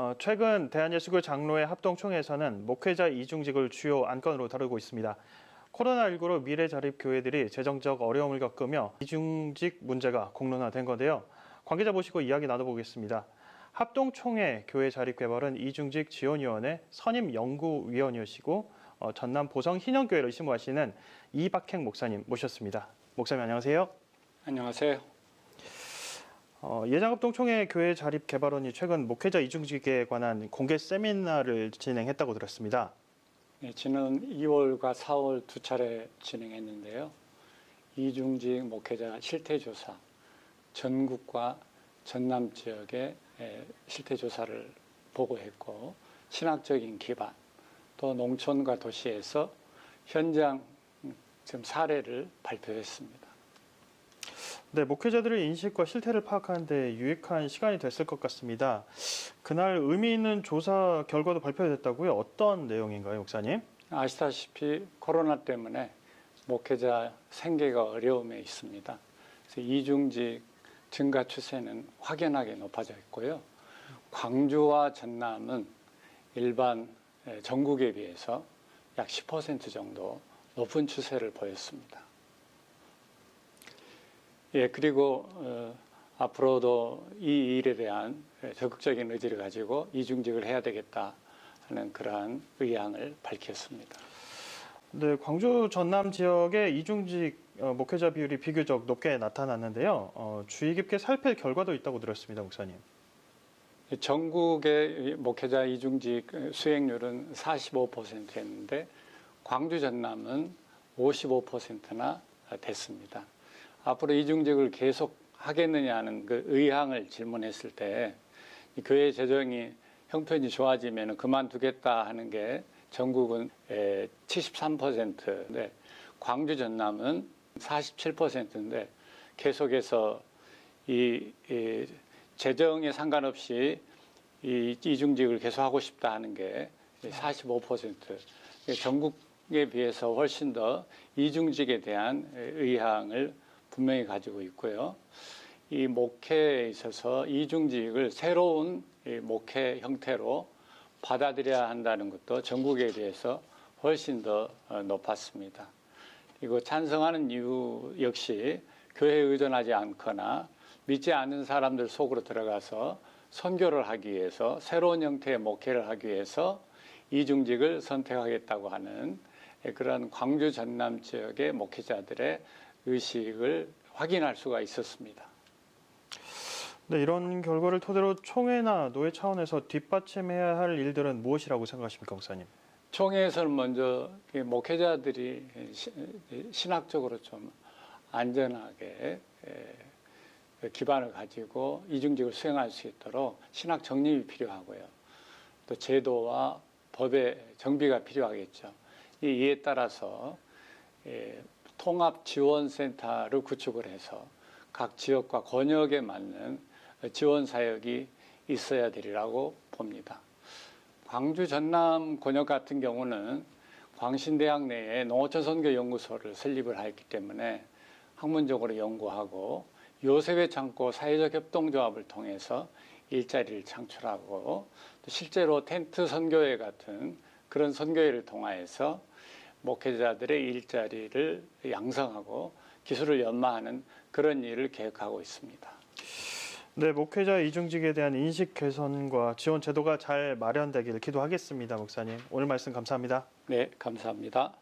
어, 최근 대한예수교 장로회 합동총회에서는 목회자 이중직을 주요 안건으로 다루고 있습니다. 코로나19로 미래 자립 교회들이 재정적 어려움을 겪으며 이중직 문제가 공론화된 건데요. 관계자 모시고 이야기 나눠보겠습니다. 합동총회 교회 자립 개발은 이중직 지원위원회 선임 연구위원이시고 어, 전남 보성 hin영교회를 심무하시는 이박행 목사님 모셨습니다. 목사님 안녕하세요. 안녕하세요. 어, 예장합동총회 교회 자립 개발원이 최근 목회자 이중직에 관한 공개 세미나를 진행했다고 들었습니다. 네, 지난 2월과 4월 두 차례 진행했는데요. 이중직 목회자 실태조사, 전국과 전남 지역의 에, 실태조사를 보고했고, 신학적인 기반, 또 농촌과 도시에서 현장 음, 지금 사례를 발표했습니다. 네, 목회자들의 인식과 실태를 파악하는 데 유익한 시간이 됐을 것 같습니다. 그날 의미 있는 조사 결과도 발표됐다고요? 어떤 내용인가요, 목사님? 아시다시피 코로나 때문에 목회자 생계가 어려움에 있습니다. 이중직 증가 추세는 확연하게 높아져 있고요. 광주와 전남은 일반 에, 전국에 비해서 약 10% 정도 높은 추세를 보였습니다. 예, 그리고 어, 앞으로도 이 일에 대한 적극적인 의지를 가지고 이중직을 해야 되겠다 하는 그러한 의향을 밝혔습니다. 네, 광주 전남 지역의 이중직 어, 목회자 비율이 비교적 높게 나타났는데요. 어, 주의 깊게 살필 결과도 있다고 들었습니다, 목사님. 전국의 목회자 이중직 수행률은 45%였는데 광주 전남은 55%나 됐습니다. 앞으로 이중직을 계속 하겠느냐는 그 의향을 질문했을 때 교회 재정이 형편이 좋아지면 그만두겠다 하는 게 전국은 73%인데 광주 전남은 47%인데 계속해서 이, 이 재정에 상관없이 이 이중직을 계속 하고 싶다 하는 게 45%. 전국에 비해서 훨씬 더 이중직에 대한 의향을 분명히 가지고 있고요. 이 목회에 있어서 이중직을 새로운 목회 형태로 받아들여야 한다는 것도 전국에 비해서 훨씬 더 높았습니다. 그리고 찬성하는 이유 역시 교회에 의존하지 않거나 믿지 않는 사람들 속으로 들어가서 선교를 하기 위해서 새로운 형태의 목회를 하기 위해서 이중직을 선택하겠다고 하는 그런 광주 전남 지역의 목회자들의 의식을 확인할 수가 있었습니다. 네, 이런 결과를 토대로 총회나 노회 차원에서 뒷받침해야 할 일들은 무엇이라고 생각하십니까, 목사님? 총회에서는 먼저 목회자들이 신학적으로 좀 안전하게 기반을 가지고 이중직을 수행할 수 있도록 신학 정립이 필요하고요. 또 제도와 법의 정비가 필요하겠죠. 이에 따라서 통합 지원센터를 구축을 해서 각 지역과 권역에 맞는 지원 사역이 있어야 되리라고 봅니다. 광주 전남 권역 같은 경우는 광신대학 내에 농어촌 선교 연구소를 설립을 했기 때문에 학문적으로 연구하고 요셉의 창고 사회적 협동조합을 통해서 일자리를 창출하고 또 실제로 텐트 선교회 같은 그런 선교회를 통하여서 목회자들의 일자리를 양성하고 기술을 연마하는 그런 일을 계획하고 있습니다. 네, 목회자 이중직에 대한 인식 개선과 지원 제도가 잘 마련되기를 기도하겠습니다, 목사님. 오늘 말씀 감사합니다. 네, 감사합니다.